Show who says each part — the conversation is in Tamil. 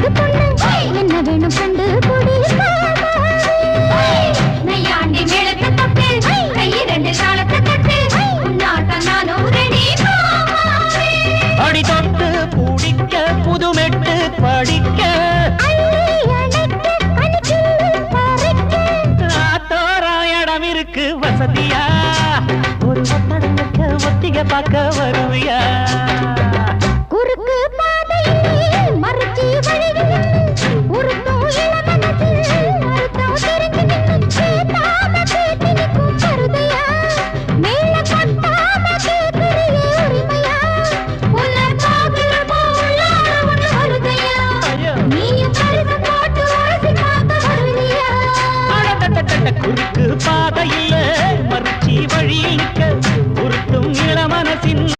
Speaker 1: அழகு பொண்ணு. என்ன வேணும் கண்டு பொடி நையாண்டி மேளத்தை தப்பு கை
Speaker 2: பார்க்க வருவியா? பாதையில் மறுச்சி வழி நிற்க உருட்டும் இளமனசின்